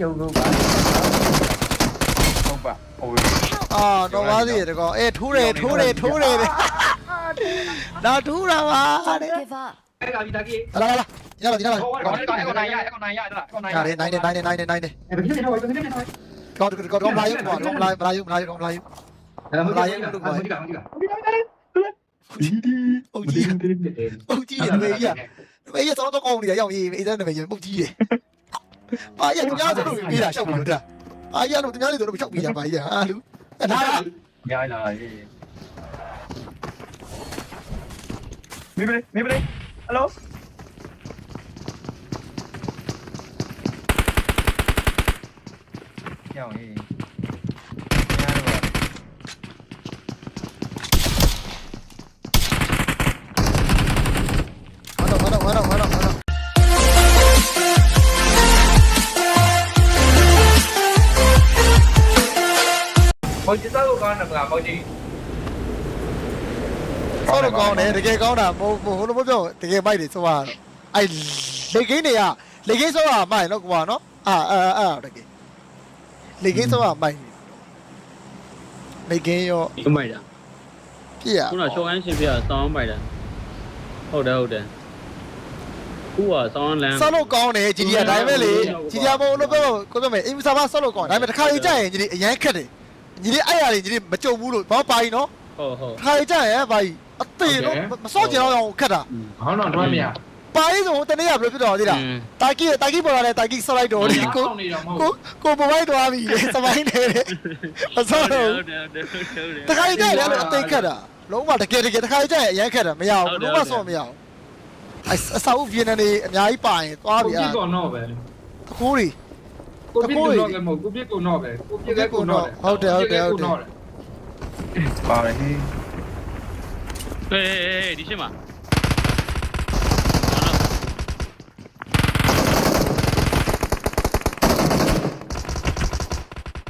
ရုပ်လို့ပါဟုတ်ပါဟိုအာတော့ပါသေးတယ်တကောအေးထိုးတယ်ထိုးတယ်ထိုးတယ်တဲ့လာထိုးတာပါတဲ့ Don't give up. အဲ့ဒါဒီတာကြီးလာလာလာညလာညလာကောင်းကောင်းကောင်းနိုင်ရကောင်းနိုင်ရကောင်းနိုင်ညာလေးနိုင်နေနိုင်နေနိုင်နေနိုင်နေအဲ့ဘယ်ဖြစ်နေတော့ဘယ်ဖြစ်နေတော့ကောင်းကောင်းမလာယူကောင်းမလာမလာယူမလာယူမလာယူအဲ့ဟုတ်ကဲ့ဟုတ်ကဲ့ဟုတ်ကဲ့ဟုတ်ကဲ့ဟုတ်ကြီးဟုတ်ကြီးတယ်မေကြီးอ่ะမေကြီးစောတော့ကောင်းနေရရောက်ရေးအေးတဲ့မေကြီးပုတ်ကြီးတယ် ပါရသူများတို့ပြေးတာရှောက်ပြီးတော့ပါရတို့သူများတွေတို့ရှောက်ပြီးတာပါရဟာလူအဲ့ဒါရလာမေဘလေးမေဘလေးဟယ်လိုယောင်းဟေး ဂျီသားကိုကောင်းတယ်မလားမော်ဂျီဆောက်တော့ကောင်းတယ်တကယ်ကောင်းတာမဟုတ်ဟိုလိုမပြောတကယ်မိုက်တယ်ဆိုတော့အဲ့လေကိန်းတွေကလေကိန်းဆိုတော့မိုက်နော်ကွာနော်အာအာအာတကယ်လေကိန်းဆိုတော့မိုက်လေကိန်းရောအမိုက်တာပြည့်ရခုနရှောင်းအန်းရှင်ပြဆောင်းမိုက်တာဟုတ်တယ်ဟုတ်တယ်ခုကဆောင်းလန်းဆောက်လို့ကောင်းတယ်ဂျီဒီကဒါပေမဲ့လေဂျီဒီကဘို့လို့ပြောကိုပြောမယ်အင်စာဘာဆောက်လို့ကောင်းဒါပေမဲ့တစ်ခါကြီးကြာရင်ဂျီဒီအရန်ခက်တယ် ဂျီဒီအဲ့ရလေဂျီဒီမကြုံဘူးလို့ဘာပါရင်နော်ဟုတ်ဟုတ်တစ်ခါကြီးကြာရင်ဘာကြီးအသေးတော့မဆော့ကြအောင်ခက်တာဟောင်းတော့တော့မရပါရင်ဆိုတနေ့ကဘယ်လိုဖြစ်တော့သေးလားတာကီတာကီပေါ်လာတဲ့တာကီဆော့လိုက်တော့ဒီကိုနေတော့မဟုတ်ကိုကိုပဝိုင်းသွားပြီလေစပိုင်းနေတယ်မဆော့တော့ဟုတ်တယ်ဟုတ်တယ်ဟုတ်တယ်တခါကြီးကြာရင်လည်းအသိခက်တာလုံးဝတကယ်တကယ်တခါကြီးကြာရင်အရန်ခက်တာမရဘူးလုံးဝဆော့မရဘူးအအဆောက်ဗီယက်နမ်နေအများကြီးပါရင်သွားပြီကိုအာပြစ်ကောတော့ပဲတခိုးတွေ ကိုပြစ်ကောတော့မဟုတ်ကိုပြစ်ကောတော့ပဲကိုပြစ်ကောတော့ပါတယ်ဟေးဟေးဟေးဒီရှင်းမှာ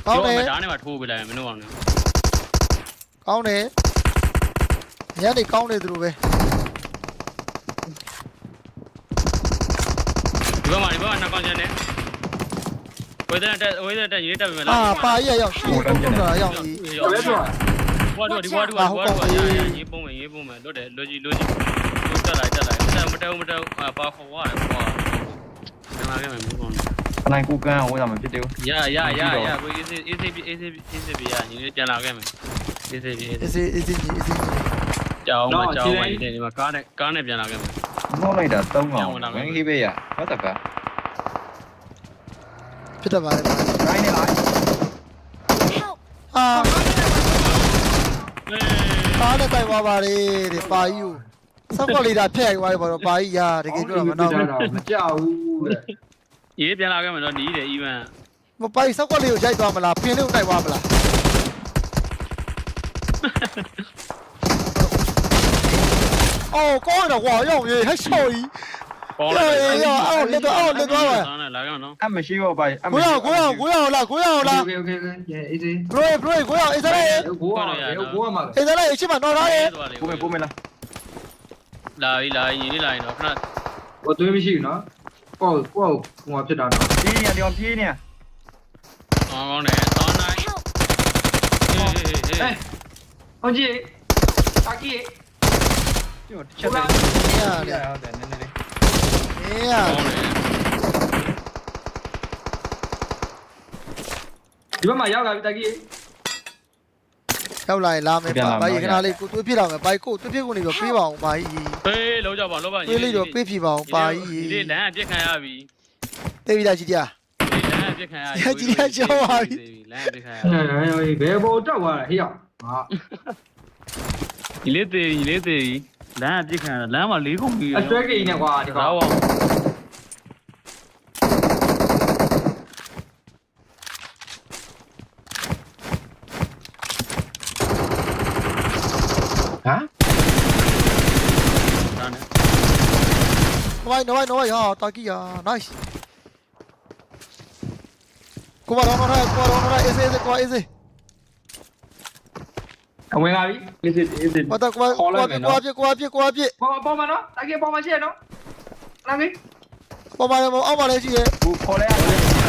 ကောင်းတယ်ဓာတ်နဲ့မှထိုးပေးလိုက်မင်းတို့အောင်လေကောင်းတယ်ညနေကောင်းတယ်သူတို့ပဲဒီဘက်မှာဒီဘက်မှာနှစ်ကောင်ကျန်တယ် ဝေဒနာတက်ဝေဒနာတက်ရေးတက်ပြီမလားအာပါကြီးရောက်ရှိကုန်တာရောက်ပြီဘယ်ဆိုဘွားတို့ဒီဘွားတို့ဘွားတို့ရရရေးပုံမယ်ရေးပုံမယ်လွတ်တယ်လွတ်ကြီးလွတ်ကြီးလွတ်တက်လိုက်တက်လိုက်မတက်မတက်ပါခေါ်ရတယ်ကွာကျွန်တော်ကမှမကောင်းနိုင်ကူကန်ဝေးတာမဖြစ်သေးဘူးရရရရကိုအေးစေးအေးစေးအေးစေးအေးစေးပြရညီလေးပြန်လာခဲ့မယ်အေးစေးအေးအေးစေးစေးအေးစေးကြီးအေးစေးကြီးကြောင်းမကြောင်းမဒီနေ့မှာကားနဲ့ကားနဲ့ပြန်လာခဲ့မယ်မောလိုက်တာ3កောင်ဝင်းကြီးပဲရဟုတ်တယ်ပါ ဖြစ်တတ်ပါလေရိုင်းနေလား Help! အာပါနဲ့တိုင်ပါပါလေတဲ့ပါကြီးကိုဆောက်ကလေးတာဖျက်ရိုက်သွားတယ်ပါတော့ပါကြီးရာတကယ်ပြောတာမနာဘူးမကြောက်ဘူးတဲ့ရေးပြန်လာခဲ့မယ်တော့နီးတယ်အီဗန်မပိုင်ဆောက်ကလေးကိုရိုက်သွားမလားဖင်လေးကိုတိုက်သွားမလားအော် ကောင်းလိုက်ရောရောအောက်လက်သွားအောက်လက်သွားပါလာလာကောင်းနော်အမရှိတော့ပါအမကိုရကိုရကိုရလာကိုရလာ Okay okay okay yeah easy bro bro ကိုရအစ်စရဲကိုကကိုကမှာအစ်စရဲအချစ်မတော့လားရေကိုမေကိုမေလာလာပြီလာပြီညီလေးလာရင်တော့ခဏဟိုသွေးမရှိဘူးနော်ကိုကကိုကဟိုမှာဖြစ်တာနော်ပြေးနေတယ်ပြေးနေကောင်းကောင်းတယ်သောင်းနိုင်ဟေးဟေးဟုတ်ကြီးအကြီးကျွန်တော်တစ်ချက်တည်းရတယ်ဟုတ်တယ် လေးအေးရကောင်းတယ်ဒီဘက်မှာရောက်လာပြီတာကြီးရောက်လာရင်လာမယ်ပါဘာကြီးခဏလေးကိုတွေးပြတော့မယ်ဘာကြီးကိုတွေးပြကိုနေပြီးပေးပါအောင်ဘာကြီးဟေးလုံးကြပါလုံးပါတွေးလေးတော့ပေးပြပါအောင်ပါကြီးဒီလေးလမ်းအပြစ်ခံရပြီတေးပြီးသားကြီးတရားဒီလမ်းအပြစ်ခံရလမ်းအပြစ်ခံရအဲဘယ်ဘောတောက်သွားလဲဟေ့ရောက်ဟာဒီလေးသေးဒီလေးသေးလမ်းအပြစ်ခံရလမ်းမှာလေးခုပြီးအဆွဲကိန်းနဲ့ကွာဒီကောင် တော့ ဟမ် ဒါနဲ့ နော်ဝိုင်းနော်ဝိုင်းနော်ဝိုင်းဟာတာကီယာ nice ကိုပါတော့နော်ကိုပါတော့နော်အေးစေးကိုအေးစေးအဝင်လာပြီအေးစစ်အေးစစ်ဘာတော့ကိုကိုပြကိုပြကိုပြကိုပြပေါ်ပေါ်မှာနော်တာကြီးပေါ်မှာရှိရနော်လာပြီပေါ်ပါအောက်ပါလဲရှိရဲ့ကိုခေါ်လိုက်ရတယ်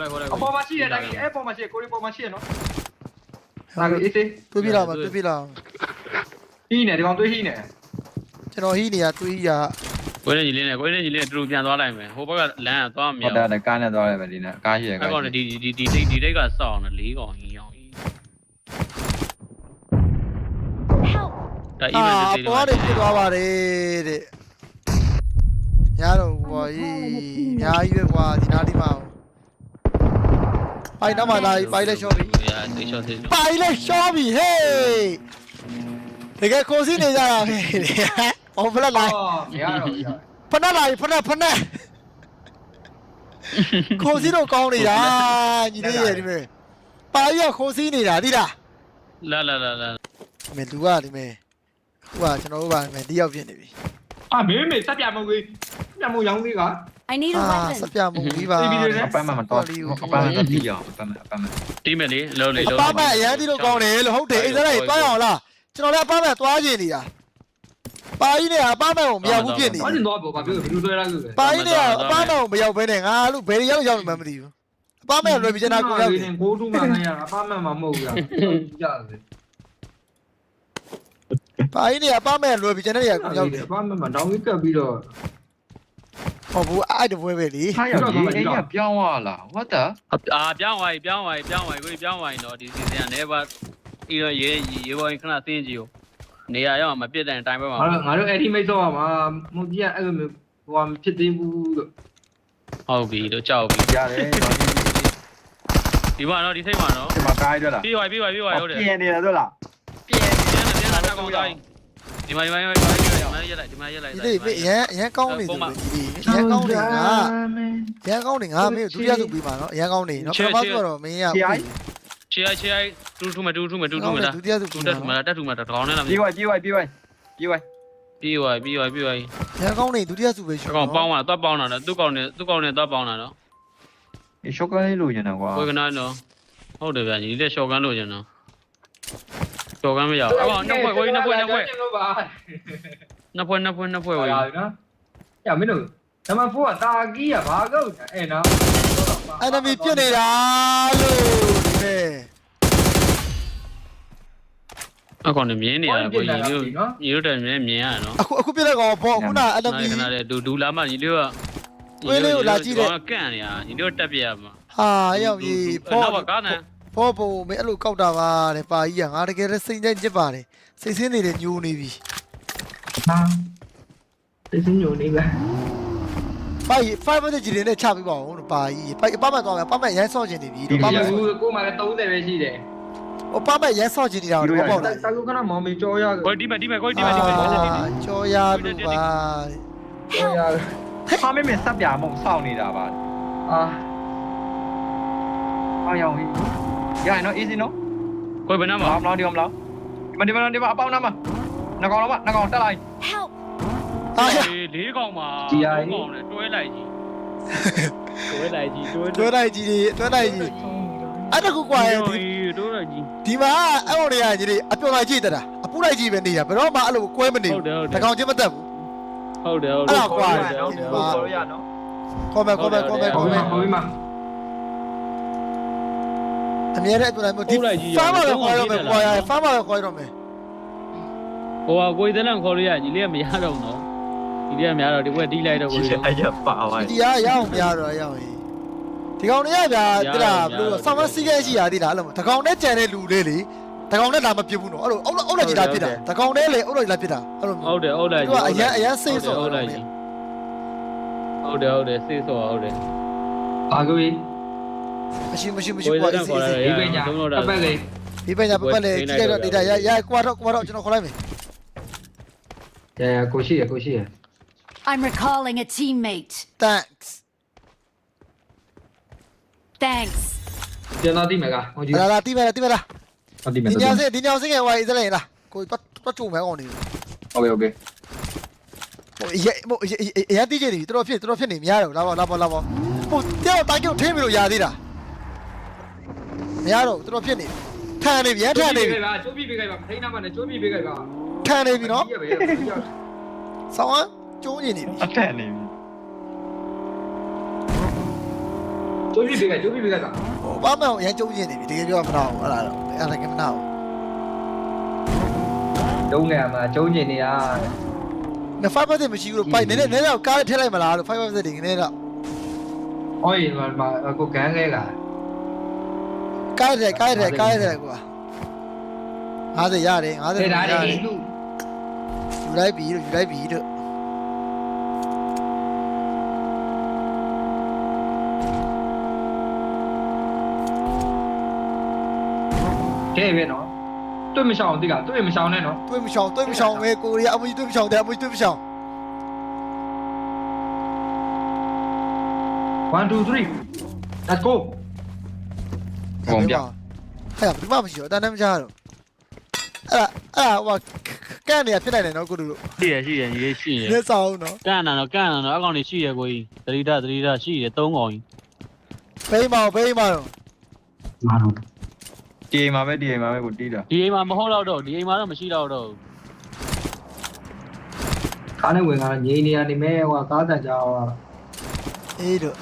လိုက်ခေါ်လိုက်အပေါ်မှာရှိရတာကြီးအဲ့ပေါ်မှာရှိရကိုရီပေါ်မှာရှိရနော်ဒါကအေးသေးတွေးပြလာမှာတွေးပြလာဟီးနေဒီကောင်တွေးဟီးနေ ကျွန်တော်ဟီးနေရတွေးရကိုနေကြီးလေးနဲ့ကိုနေကြီးလေးနဲ့တူတူပြန်သွားလိုက်မယ်ဟိုဘက်ကလမ်းကသွားမဟုတ်မြောက်တယ်ကားနဲ့သွားတယ်ပဲဒီနေ့ကားရှိရကားအဲ့ကောင်ရှိဒီဒီဒီဒီဒီတိတ်ကစောင်းနေ၄ကောင်ကြီးအောင်ကြီး Help! ဒါ အာ even အဒီပေါ်ကနေပြသွားပါတယ်တဲ့ရတော့ဟောကြီးအများကြီးပဲကွာဒီနားဒီမှာပိုင်တော့မှလာပိုင်လက်ရှော့ပြီရာတေချောတေချောပိုင်လက်ရှော့ပြီဟေးတကယ်ကိုစီနေကြတာပဲ ဟောဖလက်လာအော်မရတော့ဘူးဖနက်လာဖနက်ဖနက်ကိုစီတော့ကောင်းနေတာညီလေးရဲ့ဒီမဲ့ပါရခိုးစီနေတာဒီလားလာလာလာလာမင်းလူကဒီမဲ့ခုကကျွန်တော်တို့ပါမယ်ဒီရောက်ဖြစ်နေပြီအာမင်းမေစက်ပြမုံကြီးပြမုံရောင်းလေးက I need a အာ weapon. စပြမှုပြီးပါ အပန်းမမတော့အပန်းမတော့ကြည့်အောင်အပန်းအပန်းတီးမယ်လေလုံးလေအလုံးပမအရန်ဒီလိုကောင်းတယ်လို့ဟုတ်တယ်အေးစရိုက်တွားရအောင်လားကျွန်တော်လည်းအပမသွားကျင်နေတာ ပါကြီးနဲ့အပမကိုမရောက်ဘူးဖြစ်နေဘာကျင်တော့ဘောဘာပြောဘယ်လိုဆွဲလိုက်လို့လဲပါကြီးနဲ့အပမကိုမရောက်ဘဲနဲ့ငါလို့ဘယ်ရောက်ရောက်မှမသိဘူးအပမလွယ်ပြီးကျွန်တော်ကိုရောက်တယ်ကိုတူးမှနေရအပမမမဟုတ်ဘူးရတယ်ပါကြီးနဲ့အပမလွယ်ပြီးကျွန်တော်ရကိုရောက်တယ်အပမမတောင်းကြီးကပ်ပြီးတော့ဟုတ်ဘူးအဲ့တပွဲပဲလေဟာရောက်ကြီးအဲ့ရပြောင်းသွားလား what the အာပြောင်းသွားပြီပြောင်းသွားပြီပြောင်းသွားပြီကိုပြောင်းသွားရင်တော့ဒီစီစဉ်ကနေပါအီရောရေရေပေါ်ခဏသင်းကြည့်ဦး နေရာရောက်မပြစ်တဲ့အတိုင်းပဲမှာငါတို့ငါတို့အဲ့ဒီမိတ်ဆော့ပါမှာမုတ်ကြီးကအဲ့လိုမျိုးဟိုဟာဖြစ်သေးဘူးလို့ဟုတ်ပြီတော့ကြောက်ပြီရတယ်ဒီမှာတော့ဒီစိတ်မှာတော့ဒီမှာကားရတော့လားပြီးသွားပြီပြီးသွားပြီဟုတ်တယ်ပြင်နေတယ်တော့လားပြန်ပြန်ပြန်လာကောင်းသွားဒီမှာဒီမှာဒီမှာဒီမှာရက်လိုက်ဒီမှာရက်လိုက်ဒီလေးပြအရန်အရန်ကောင်းနေတယ်ဒီအရန်ကောင်းနေငါအရန်ကောင်းနေငါမင်းဒုတိယစုပြီးပါနော်အရန်ကောင်းနေနော်ပထမဆိုတော့မင်းရ ချေချေတူတူမတူတူမတူတူမလားဒုတိယစုတူပြီးတက်ပါတူမလားတက်တူမလားတောင်းနေလားပြေးဝပြေးဝပြေးဝပြေးဝပြီးသွားပြီးသွားပြီးသွားအရန်ကောင်းနေဒုတိယစုပဲရှိအကောင်ပေါင်းတာသွားပေါင်းတာသူ့ကောင်နဲ့သူ့ကောင်နဲ့သွားပေါင်းတာနော်ဒီရှော့ကလေးလိုချင်တယ်ကွာကိုကနာတော့ဟုတ်တယ်ဗျာညီလေးရှော့ကန်းလို့ကျင်တော့ရှော့ကန်းမရအောင်အကောင်နှစ်ဖွဲ့ကိုနှစ်ဖွဲ့နှစ်ဖွဲ့လို့ပါနှစ်ဖွဲ့နှစ်ဖွဲ့နှစ်ဖွဲ့ဟောဝေးရနော်ညမင်းတို့နံပါတ်4ကတာကီးကဘာကုတ်အဲ့နော်အဲ့နမီပြစ်နေတာလို့ ဒီမဲ့အကောင်နဲ့မြင်းနေရတယ်ကိုညီလေးညီတို့တယ်မြင်းမြင်ရနော်အခုအခုပြစ်တဲ့ကောင်ဘောခုနအဲ့နမီခဏလေးဒူဒူလာမညီလေးကကန့်နေရညီတို့တက်ပြရမှာဟာရောက်ကြီးဘောဘောကားနဲ့ဘောဘုံမင်းအဲ့လိုကောက်တာပါတဲ့ပါကြီးကငါတကယ်လည်းစိတ်နဲ့ညစ်ပါတယ်စိတ်ဆင်းနေတယ်ညိုနေပြီဟာသိစင်းညိုနေပါ ပါကြီး5 minute ကြီးနဲ့ချပေးပါဦးပါကြီးပါအပမတ်သွားမယ်ပမတ်ရမ်းဆော့ခြင်းနေပြီပမတ်ကိုကိုမှလည်း30ပဲရှိတယ်ဟိုပမတ်ရမ်းဆော့ခြင်းနေတာတော့ပေါ့လားတာကူခဏမောင်မီကြောရကိုဒီမဒီမကိုဒီမဒီမကျော်ရလို့ပါကြောရဟာမင်းမစပ်ပြမုံစောင့်နေတာပါအာဟာရောက်ပြီရရင်နော် easy နော်ကိုဘယ်နှမမှာလားမလားဒီမလားဒီမှာဒီမှာဒီမှာအပေါင်းနာမနှကောင်တော့နှကောင်တက်လိုက် Help! ဟာ လေးကောင်မှာကောင်နဲ့တွဲလိုက်ကြီးတွဲလိုက်ကြီးတွဲတွဲလိုက်ကြီးတွေတွဲလိုက်ကြီးအဲ့တကူကွာဒီတွဲလိုက်ကြီး ဒီမှာအဲ့ဟိုတွေကကြီးတွေအပြုံလိုက်ကြည့်တတာအပူလိုက်ကြည့်ပဲနေတာဘယ်တော့မှအဲ့လိုကွဲမနေဟုတ်တယ်ဟုတ်တယ်တကောင်ချင်းမတက်ဘူး ဟုတ်တယ်ဟုတ်အဲ့တယ်ဒါကွာနော်ကိုရနော်ခေါ်မယ်ခေါ်မယ်ခေါ်မယ်ဟိုခေါ်မယ်မှာဟိုမှာအမြဲတမ်းအတူတိုင်းမျိုးဒီဖမ်းပါပဲခေါ်ရမယ်ကွာရဖမ်းပါပဲခေါ်ရတော့မယ်ဟိုကကိုယ်တလန်ခေါ်လို့ရညီလေးကမရတော့ဘူးနော် ဒီလေးကမရတော့ဒီဘက်တီးလိုက်တော့ကိုယ်အဲ့ရပါဝိုင်းဒီကရအောင်မရတော့ရအောင်ဒီကောင်တွေကဗျာတိလားဘလို့ဆောင်းမစီးခဲရှိရသေးလားအဲ့လိုတကောင်နဲ့ကြံတဲ့လူလေးလေတကောင်နဲ့လာမပြစ်ဘူးနော်အဲ့လိုအုပ်အုပ်လိုက်ကြီးလာပြစ်တာတကောင်နဲ့လေအုပ်လိုက်ကြီးလာပြစ်တာအဲ့လိုဟုတ်တယ်ဟုတ်တယ်သူကအရန်အရန်စိတ်ဆော့ဟုတ်တယ်ကြီးဟုတ်တယ်ဟုတ်တယ်စိတ်ဆော့ဟုတ်တယ်အာကိုကြီးမရှိမရှိမရှိကိုယ်ကွာတလန်ခေါ်ရဒီပညာအပတ်လေးဒီပညာပတ်ပတ်လေကြည့်လိုက်တော့ဒေတာရရကွာတော့ကွာတော့ကျွန်တော်ခေါ်လိုက်မယ်ရရကိုရှိရကိုရှိရ I'm recalling a teammate. Thanks. Thanks. ကျွန်တော်တိမယ်ကဟိုကြီးလာလာတိမယ်လားတိမယ်လားဟုတ်တိမယ်ဒီညောင်စင်ဒီညောင်စင်ကဟိုအစ္စလိုက်လားကိုပတ်ပတ်ကြုံမဲအောင်နေဟုတ်ပြီဟုတ်ပြီဟိုရေဟိုရေတိကျနေပြီတော်တော်ဖြစ်တော်တော်ဖြစ်နေမရတော့လာပါလာပါလာပါဟိုတဲ့တိုင်းကိုထင်းပြီလို့ຢာသေးတာမရတော့တော်တော်ဖြစ်နေထန်နေပြီထန်နေပြီချိုးပြီးပေးခိုင်းပါမထိန်းနာမနဲ့ချိုးပြီးပေးခိုင်းပါထန်နေပြီနော်ဆောင်းအောင် ကျုံးနေနေပြီအထက်နေပြီကျကျိုးပြပေးကကျိုးပြပေးကစားဟိုဘာမှအရင်ကျုံးကျင်နေပြီတကယ်ပြောမနာဘူးအဲ့ဒါတော့အဲ့ဒါကမနာဘူးကျုံးနေမှာကျုံးကျင်နေရမ5 percent မရှိဘူးလို့ပိုက်နည်းနည်းနည်းတော့ကားထည့်လိုက်မလားလို့5 percent ဒီနည်းတော့ဟောရင်မှာကိုကန်းခဲကကားထည့်ကားထည့်ကားထည့်ကွာ50ရတယ်50 thế ရ đá တယ် đi ယူလိုက်ပြီလို့ယူလိုက်ပြီလို့ thế biết nó tôi mới xong tí cả tôi mới xong này nó တွေးမရှောင်တွေးမရှောင်ပဲကိုရီးယားအမကြီးတွေးမရှောင်တယ်အမကြီးတွေးမရှောင် one two three let's go ဟဲ့ဘယ်မှမရှိတော့တန်းတန်းမချတော့အဲ့ဒါအဲ့ဒါဟိုကန့်နေရဖြစ်နိုင်တယ်နော်ကိုတို့တို့ရှိရရှိရရေးရှိရလက်ဆောင်နော်ကန့်နာတော့ကန့်နာတော့အကောင်တွေရှိရကိုကြီးသတိဒသတိဒရှိရသုံးကောင်ကြီးဘေးမောင်ဘေးမောင် ဒီအိမ်မှာပဲဒီအိမ်မှာပဲကိုတီးတာဒီအိမ်မှာမဟုတ်တော့တော့ဒီအိမ်မှာတော့မရှိတော့တော့ khá là quyền là nhị nè đi mẹ qua có ta cho အေးတို့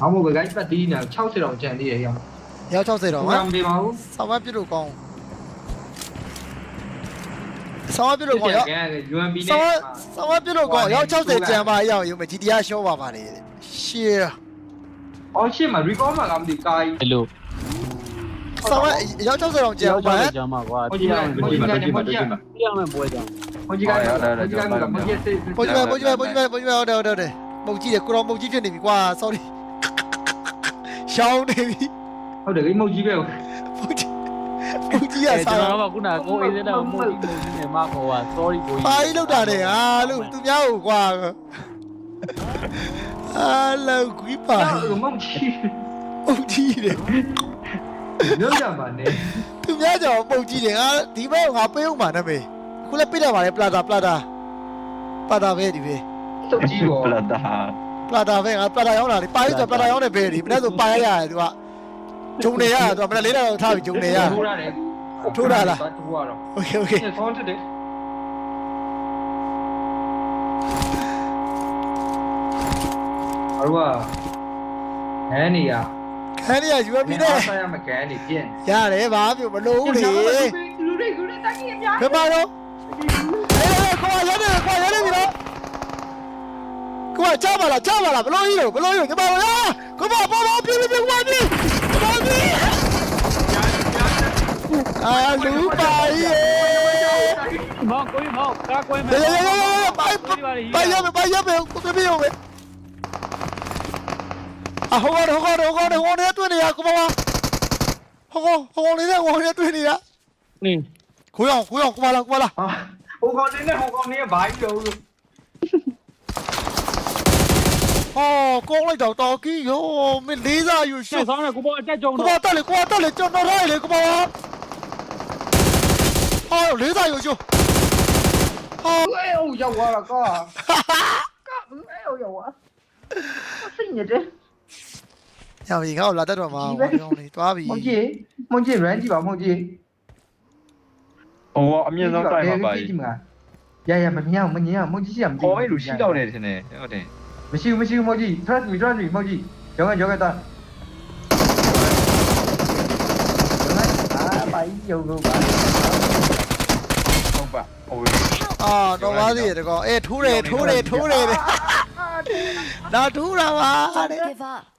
không một cái bắt đi nào sáu triệu đồng tiền đi vậy không ရောက်60တော့ không ဟမ် làm đi máu ဆောင်းမပြလို့ကောင်းဆောင်းမပြလို့ကောင်းရောက် cái UMB ဆောင်း này ဆောင်းမပြလို့ကောင်းရောက်60ကျန်ပါရအောင်ရုံပဲ GTR ရှော့ပါပါလေရှေ့ ôi shit mà recall mà làm gì cay ဒီလို ဆောင်းမရောက်60တော့ကျန်ပါဟမ်ကျောင်းမှာကွာ ôi ပြ chị ရ này မယ် ôi chị này ôi chị này ပြရမယ်ပွဲကြောင်း ôi chị này ôi chị này ôi chị này ပုံကြည့်မယ်ပုံကြည့်မယ်ပုံကြည့်မယ်ပုံကြည့်မယ်ဟုတ်တယ်ဟုတ်တယ်ပုံကြည့်တယ်ကိုတော်ပုံကြည့်ဖြစ်နေပြီကွာ sorry ရှောင်းနေပြီ thôi để cái emoji về ပုံကြည့်ပုံကြည့်ရအဲစားကျွန်တော်ကခုနကကိုအေးတဲ့တော့မို့ဒီမို့ဒီနဲ့မခေါ်ပါ sorry ကိုကြီးပါကြီးလောက်တာနဲ့ဟာလို့သူများကိုကွာအာလောက်ကွီးပါ ừ mong chi ပုံကြည့်တယ် nhớ ra mà nè သူများကြောင့်ပုံကြည့်တယ်ငါဒီဘက်ငါပေးဦးမှာနာမည်ခုလည်းပြစ်တယ်ပါလေပလာတာပလာတာပလာတာပဲဒီပဲ sốc chi ပ rồi လတာ ပလာတာပဲငါပလာတာရောက်လာလေပါရီဆိုပလာတာရောက်နေပဲဒီမနေ့ဆိုပါရရတယ်သူကဂျုံနေရသူကမနေ့လေးတော့ထားပြီးဂျုံနေရ thu ra đấy Thu ra là? thu ra rồi โอเคโอเค Cái con thế đấy Ở đâu Thế này à ခန်းရယူရပြီနဲ့ sao em mà cái này tiền ရတယ်ဘာပြောမလို့လေ Cứ đi cứ đi tắt nghiệp nha ဘယ်မှာတော့အေးကွာရတယ်ကွာရတယ်ပြီနော်ကွာချပါလားချပါလားဘလို့ကြီးရောဘလို့ကြီးရောညီမတို့လားကွာပေါ်ပေါ်ပြပြပြကွာပြီကွာပြီအာလူပါရဲ့မောင်ကိုကြီးမောင်ကားကွဲမယ်ရေရေရေပိုင်ပိုင်ရမယ်ပိုင်ရမယ်ကိုပြပြရော ပဲအဟောတော့ဟောတော့ဟောတော့ဟောနေတွေ့နေရကွာဟောဟောနေတဲ့ဟောနေတွေ့နေရနင်းကိုရအောင်ကိုရအောင်ကွာလာကွာလာ À, Ô con đến đây, ô con đến bái đâu rồi ဟောကောင်းလိုက်တော့တော်ကြီးရောမင်းလေးစားယူရှုရှေ့ဆောင်နေကိုပေါ်အတက်ကြုံကိုတော့ပါတက်လေကိုပါတက်လေကျွန်တော်ရိုက်လေကိုပါဟောလေးစားယူရှုဟော Ê, ô, dầu quá là có Có, ê, ô, dầu quá Nó xinh vậy chứ ညောင်ကြီးငါ့ကိုလာတက်တော့မှာဟောကောင်းလေတွားပြီ Mong chi Mong chi ráng chi bảo mong chi ဟိုအမြင့်ဆုံးတိုက်မှာပါ chi mà Dạ, dạ, mình nhau, mình nhau, mong chi chi làm gì ခေါ်မိလူရှိတော့တယ်ထင်တယ်ဟုတ်တယ် Mình siêu, mình siêu, mong chi Trust me, trust me, mong chi Giống rồi, giống rồi ta À, bái dầu luôn bái ဟုတ်ပါဟိုအာတော့ပါသေးတယ်တကောအေးထိုးတယ်ထိုးတယ်ထိုးတယ်ဒါထိုးတာပါ Don't တဲ့ give up.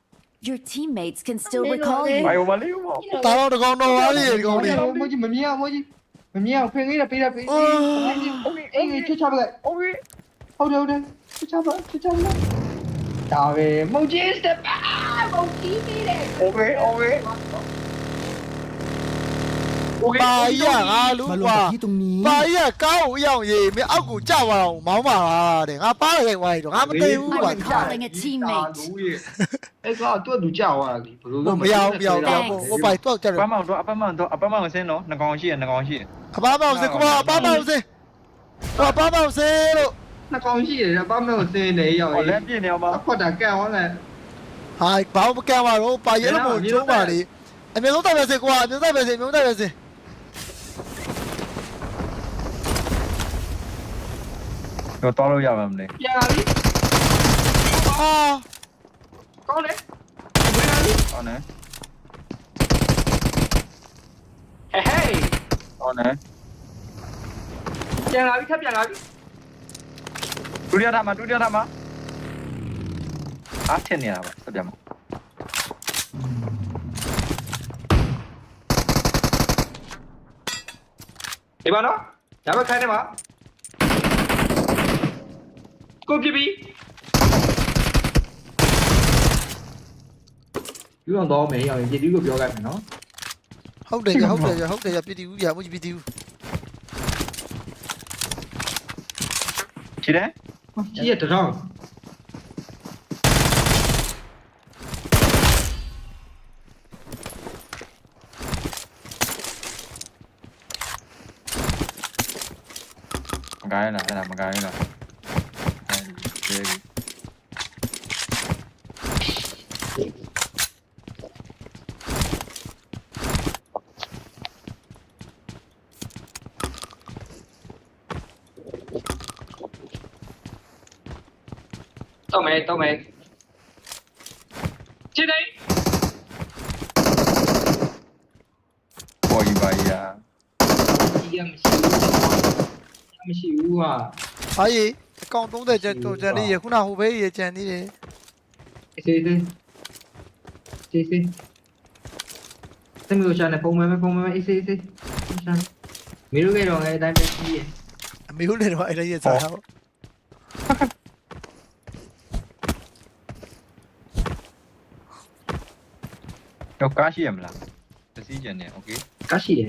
Your teammates can still recall you. ဘိုင်မလေးဘော ဒါတော့တကောတော့ပါသေးတယ်တကောလေး Mong chi, mình nhau, mong chi Mình nhau, phiên ý là pi ra pi Ôi. Ê, chú chào lại Ôi Ôi đâu đây Chú chào lại, chú chào lại Trời ơi, mong chi step back Mong chi đi đây โอเคโอเค ပါရငါလူကွာပါရကောင်းအောင်ရောက်ရေးမင်းအောက်ကိုကြောက်အောင်မောင်းပါလားတဲ့ငါပါရိုက်ဝိုင်းတော့ငါမသိဘူးကွာ I'm recalling a teammate. Ê, có tôi đủ chào à gì မရအောင်မရအောင်မရအောင်ဟိုပိုက်တော့ကြတယ်အပမောင်တော့အပမောင်တော့အပမောင်ဆင်းတော့ငကောင်ရှိရငကောင်ရှိရအပါမောင်စကွာအပါမောင်စအပါမောင်စလို့ Nó con gì vậy, ba mươi một tiền này ဟော rồi လက်ပြင်းနေအောင်ပါ Nó có đã cao quá này ဟာဘာမကံပါတော့ပါရဲလို့မို့ကျုံးပါလေအမြင်ဆုံးတက်ပဲစေကွာအမြင်ဆုံးတက်ပဲစေအမြင်ဆုံးတက်ပဲစေတော့တော်လို့ရမှာမလဲ Dạ đi ဟာ Con đấy Quên ra đi ဟုတ်နေဟဲ့ဟေးဟုတ်နေပြန်လာပြီထပ်ပြန်လာပြီဒုတိယထားမှာဒုတိယထားမှာအားထင်နေတာပါဆက်ပြမှာဒီပါနော်ဒါပဲခိုင်းနေပါကိုပြပြီယူအောင်တော့မယ်အောင်ရည်ဒီကိုပြောကြမယ်နော်ဟုတ်တယ်ကြဟုတ်တယ်ကြဟုတ်တယ်ကြပြ ည်တီဦးပြမကြည့်ပြည်တီဦးခြေတယ်ကြီးရတောင်းမကိုင်းလားအဲ့ဒါမကိုင်းလားအဲဒီ မယ်တော့မယ်ချစ်တယ်ပေါ်ကြီးပါရာကြီးရမရှိဘူးမရှိဘူးဟာဘာကြီးအကောင့်30ကျန်တော့ကျန်နေရခုနဟိုဘေးရကျန်နေတယ်အေးစေးစေးစေးစေးတမျိုးရှာနေပုံမှန်ပဲပုံမှန်ပဲအေးစေးအေးစေးရှာမီရိုကေတော့ငယ်အတိုင်းပဲကြီးရအမေတို့လည်းတော့အဲ့ဒါရစားတော့ တော့ကားရှိရမလားတစည်းကျင်နေโอเค ကရှိတယ်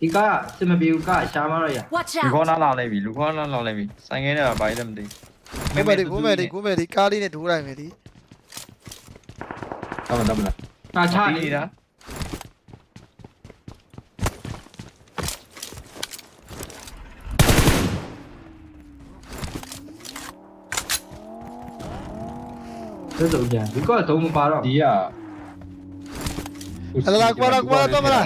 ဒီကစမပြေဘူးကရှာမတော့ရ Watch လူခေါ out! ်နာလာလိုက်ပြီလူခေါ်နာလာလိုက်ပြီဆိုင်ငယ်နဲ့ပါဘာလဲမသိ ကိုမယ်ဒီကိုမယ်ဒီကိုမယ်ဒီကားလေးနဲ့ထိုးလိုက်မယ်ဒီ တော့မတော့မလားဟာချာနေ နေတာ သိဆိုပြန်ဒီကတော့မပါတော့ ဒီက အလာကွာလာကွာတော့မလား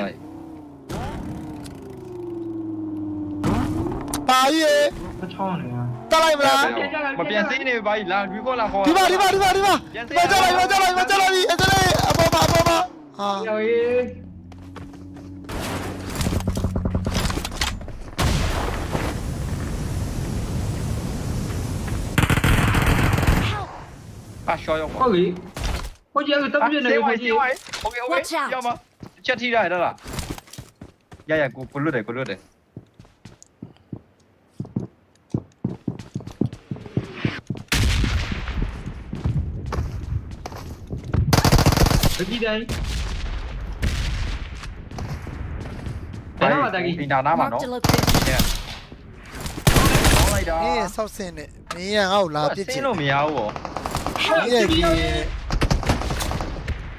ပါကြီးမချောင်းနေရတက်လိုက်မလားမပြန်စိနေပါဘူးလာလူခေါ်လာခေါ်ဒီပါဒီပါဒီပါဒီပါဒီပါတက်လိုက်တက်လိုက်တက်လိုက်အဲ့ဒါလေးအပေါ်မှာအပေါ်မှာဟာရောရေးအရှော့ရောက်ဟုတ်ပြီ ဟိုကြီးကတော့ပြည့်နေပြီကြီး โอเคโอเคရောက်မှာချက်ထိရတယ်လားရရကိုကိုလွတ်တယ်ကိုလွတ်တယ် ကြီးတိုင်း ဒီနာနာမှာနော် Marked a location. ကောင်းလိုက်တာ မင်းဆောက်စင်းနဲ့မင်းရငါ့ကိုလာပစ်ချ ဆ င် င်းလို့မရဘူးဗော မင်းရကြီး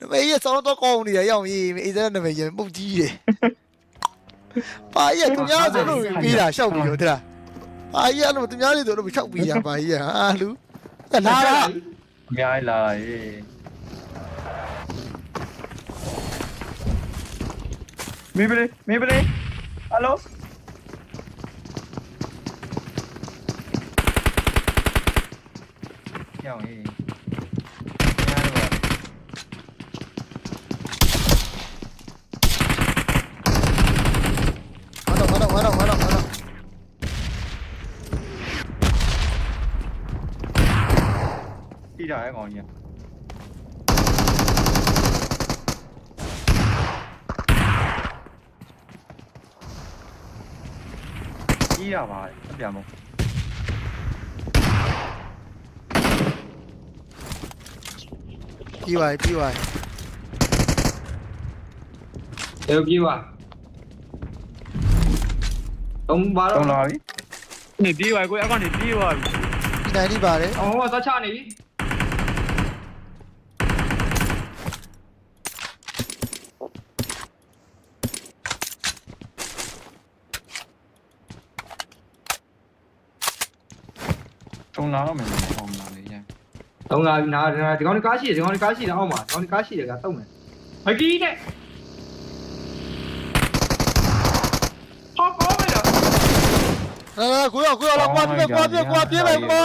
နမေကြီးစောင်းတော့ကောင်းနေရရောက်ရေးအစ္စရာနမေကြီးပုတ်ကြီးရပါရသူများဆိုလို့ပြီးတာရှောက်ပြီးတော့တလားပါရအဲ့လိုသူများတွေဆိုလို့ရှောက်ပြီးရပါရဟာလူလာလာအများကြီးလာရေးမေဘလေးမေဘလေးဟယ်လိုကြောင်ရေး 采访一你要嘛这边吗 dydy 没有逼吧从马上来你第位过来帮你第一位来一百零哦我在差你。 သွားပြီဒီနိုင်ဒီပါတယ်ဟိုတော့ချနေပြီတုံလာတော့မယ်ဟောမလာလေရတော့ငါနာဒီကောင်ကားရှိတယ်ဒီကောင်ကားရှိတယ်အောက်မှာဒီကောင်ကားရှိတယ်ကတုံးမယ်ဟကီးနဲ့ဟောကောမယ်တော့လာလာကိုရကိုရလာကွာပြေကွာပြေကွာပြေပဲကွာ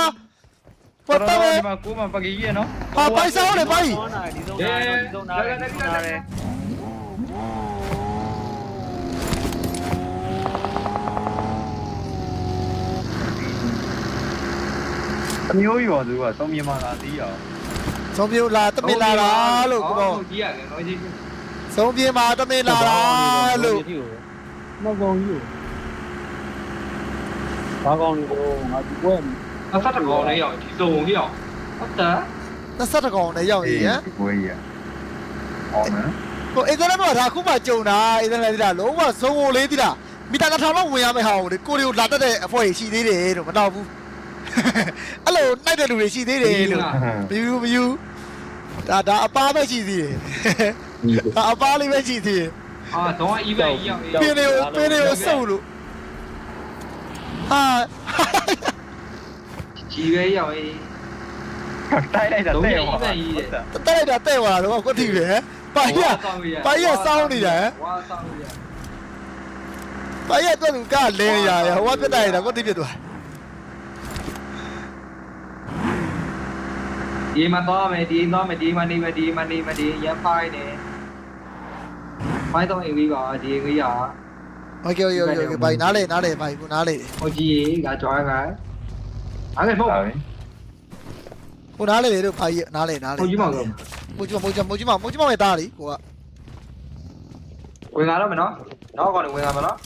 ပတ်တော့ဒီမှာကိုမပကီရဲ့နော်ဟာပိုက်စားလေပိုက်ဒီဆုံးနာတယ်ဒီဆုံးနာတယ်ဒီဆုံးနာ အမျိုးရောသူကစုံမြင်မှလာသေးရောဆုံးပြေလာတမင်လာတာလို့ကိုပေါ့ကြီးရတယ်နော်ကြီးဆုံးပြေမှာတမင်လာတာလို့မကောင်းကြီးဘာကောင်းလို့ငါဒီပွဲအဖတ်တကောင်လေးရောက်ဒီစုံကြီးရောက်ဟုတ်တယ်20ကောင်နဲ့ရောက်ရင်ဒီပွဲကြီးဟောမယ်ကိုအင်္ဂလိပ်မှာဒါခုမှကြုံတာအင်္ဂလိပ်တိလားလုံးဝဇုံကိုလေးတိလားမီတာ1000လောက်ဝင်ရမယ့်ဟာကိုလေကိုရီကိုလာတတ်တဲ့အဖွဲရှိသေးတယ်လို့မတော့ဘူး အဲ့လိုနှိုက်တဲ့လူတွေရှိသေးတယ်လို့မယူမယူဒါဒါအပားပဲရှိသေးတယ်ဒါအပားလေးပဲရှိသေးတယ်အာတော့အီးပဲကြီးရောက်ပြင်းနေကိုပြင်းနေကိုစုပ်လို့ဟာကြီးပဲရောက်ရေးတိုက်လိုက်တာတဲ့ဟောတက်လိုက်တာတဲ့သွားတော့ကိုတိပဲပါရပါရစောင်းနေတာဝါဆောင်းရပါရတော့လူကလဲရရဟိုကပြတ်တိုက်တာကိုတိပြတ်သွား ဒီမှာတော့မယ်ဒီတော့မယ်ဒီမှာနေမယ်ဒီမှာနေမယ်ဒီရန်ဖိုင်းနေဖိုင်းတော့အင်္ဂလိပ်ပါဒီအင်္ဂလိပ်ရ โอเคโอเคโอเคဘိုင်နားလေနားလေဘိုင်ကိုနားလေ ဟိုကြီးကကြွားခိုင်းအဲ့ဒါမဟုတ် ဟာ ဘူး ပြီ ကိုနားလေလေတို့ဘိုင်နားလေနားလေ ဟိုကြီးမောင်က မိုးကြီးမိုးကြီးမိုးကြီးမိုးကြီးမိုးရဲ့တားလीကိုက ဝင်လာတော့မယ်နော်နောက်ကောင်ဝင်လာမယ်နော်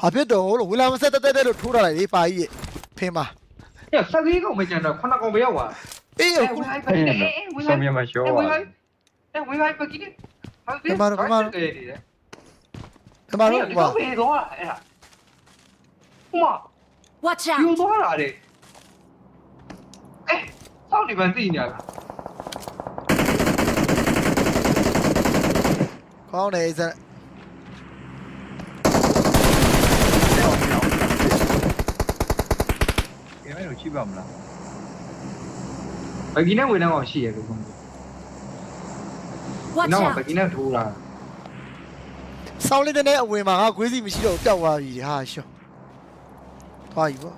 ဟာဖြစ်တော့လို့ဝီလာမဆက်တက်တက်လို့ထိုးထားလိုက်လေပါကြီးဖင်းပါ ညဆက်ကြီးကောင်မကျန်တော့ခုနကောင်ပဲရောက်သွား အေး အဲ့ ခု ဝင်လိုက်ပဲ အဲ့ဝင်လိုစုံက်မြင်မှရှောအဲ့ပါဝင်လိုက်အဲ့ဝင်လိုက်ပကီးဟုတ်တယ်ဒီမှာတော့ဒီမှာတော့တယ်တယ်ဒီမှာတော့ဒီကွာကောင်ပဲတော့အဲ့ဒါဟိုမှာ Watch ယူ out! သွားတာလေအဲစောင့်နေမှ သိနေရတာကောင်းတယ်စက်ကဲမလို့ချိပါမလားဘကီးနဲ့ဝင်တော့ရှိရလို့ကောင် Watch နောက်မှာဘ out! ကီးနဲ့ထိုးလာဆောင်းလေးတဲ့အဝင်မှာငါခွေးစီမရှိတော့ပျောက်သွားပြီဟာရှောသွားပြီပေါ့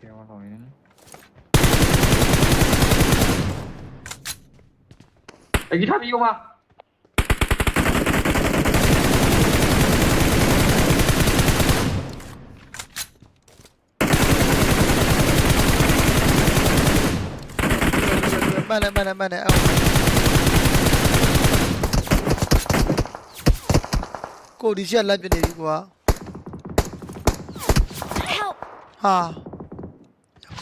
ကဲဟောဟောရင်းဘကီးထားပြီးကောင်မ မန်နဲ့မန်နဲ့မန်နဲ့အော်ကိုဒီချက်လက်ပြနေပြီကွာ Help! ဟာ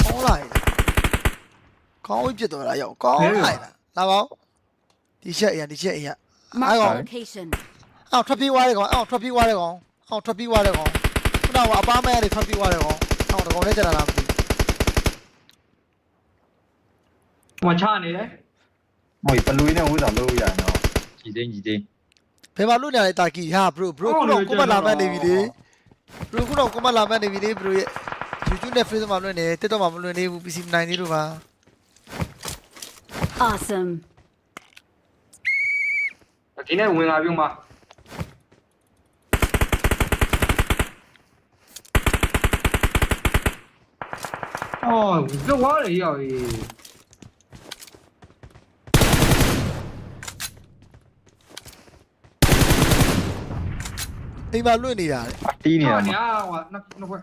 ကောင်းလိုက်ကောင်းပြစ်သွားတာရောက်ကောင်းလိုက်လာပါဦးဒီချက်အရင်ဒီချက်အရင် Mark Ai the rồi? location. အော်ထွက်ပြေးသွားတယ်ကောင်အော်ထွက်ပြေးသွားတယ်ကောင်အော်ထွက်ပြေးသွားတယ်ကောင်ခုနကအပားမဲရထွက်ပြေးသွားတယ်ကောင်အော်တကောင်လေးကြတာလား မသိမချနေတယ်ဟိုပလူနဲ့ဝိဆောင်လို့ရနော်ကြည်သိန်းကြည်သိန်းဘယ်မှာလွတ်နေရလဲတာကီဟာ bro bro ခုတော့ကိုမလာမနေပြီလေ bro ခုတော့ကိုမလာမနေပြီလေ bro ရဲ့ YouTube နဲ့ Facebook မှာလွတ်နေ TikTok မှာမလွတ်နေဘူး PC မနိုင်သေးလို့ပါ Awesome. ဘကီးနဲ့ဝင်လာပြီးမှအော်ကြောက်ရတယ်ရော အိမ်မှာလွတ်နေတာလေအတီးနေနေရရမှာမှာဟိုနှစ်နှစ်ခွက်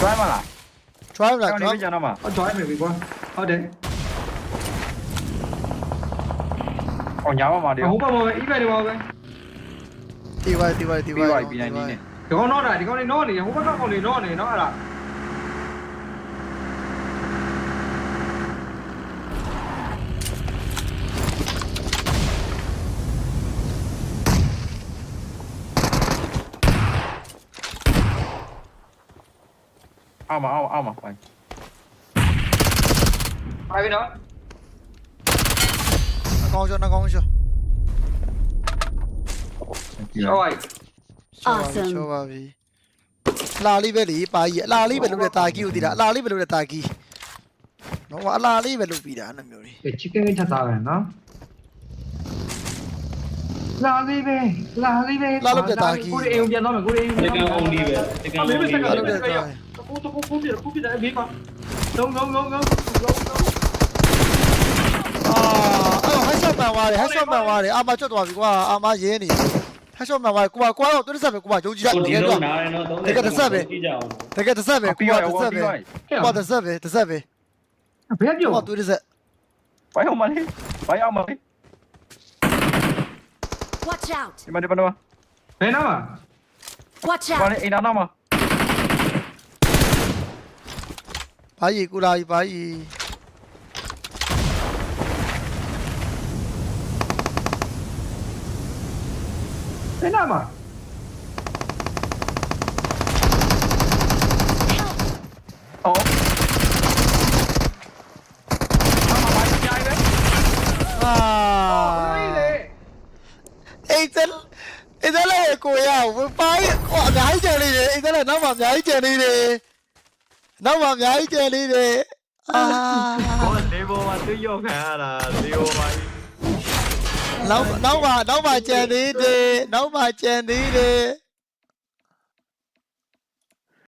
drive မလား try မလား ကောင်းနေ try ပြီကျွန်တော်မှာဟော join မယ်ပြီကွာဟုတ်တယ်ဟောညာမမှာတည်းဟိုဘက်မှာပဲ event တွေမှာပဲ တီဝိုင်တီဝိုင်တီဝိုပြီးင်ပါပြီနိုင်နေနေဒီကောင်တော့တာဒီကောင်နေတော့နေဟိုဘက်ကကောင်နေတော့နေနော်အဲ့ဒါ ao mà ao mà ao mà quay. Ai bên đó. Nó con chưa, nó con chưa. show Awesome. Cho bà vì. La li về lý bà ye, la li về lúc để tài kêu thì đã, la li về lúc để tài kêu. Nó quá la li về lúc bị đã nó miêu đi. Cái chicken cái thật tài nó. လာလေးပဲလုပ်ပြီးတာအဲ့လိုမျိုးတွေချစ်ကင်းထပ်သားပဲနော်လာလေးပဲလာလေးပဲကိုရေအိမ်ပြန်တော့မယ်ကိုရေအိမ်တကယ်အောင်ဒီပဲတကယ်အောင်ဒီပဲအဲ့လိုတဲ့တာကိုတကူကိုပြကိုပြတယ်ဘေးမှာလုံးလုံးလုံးလုံးလုံးလုံးအာအဲ့ဟက်ရှော့မှန်သွားတယ်ဟက်ရှော့မှန်သွားတယ်အာမချွတ်သွားပြီကွာအာမရဲနေဟက်ရှော့မှန်သွားကိုကကိုကတော့တွတ်ဆက်ပဲကိုကယုံကြည်ရတကယ်တော့နားရနော်သုံးတကယ်တစ်ဆက်ပဲကြည့်ကြအောင်တကယ်တစ်ဆက်ပဲကိုပြီးကရောတစ်ဆက်ပဲပြီးရောကိုကတစ်ဆက်ပဲတစ်ဆက်ပဲဘယ်ပြောကိုကတွတ်ဆက်ဘိုင်းအောင်မလေးဘိုင်းအောင်မလေး Watch out! ဒီမှာဒီမှာဒီမှာဘယ်နာမှာ Watch ဘာ out! လဲအိမ်နာနာမှာဘာကြီးကိုလာကြီးဘာကြီး ဘယ်နာမှာ အော် အာ အိတ်တယ်အိတ်တယ်လေကိုရဝပိုင်းဟောအများကြီးကျန်နေတယ်အိတ်တယ်လေနောက်မှအများကြီးကျန်နေတယ်နောက်မှအများကြီးကျန်နေတယ်အာဘောလေးဘောမှာသူရောက်ခံရတာလေးဘောမှာနောက်နောက်မှနောက်မှကျန်နေတယ်နောက်မှကျန်နေတယ်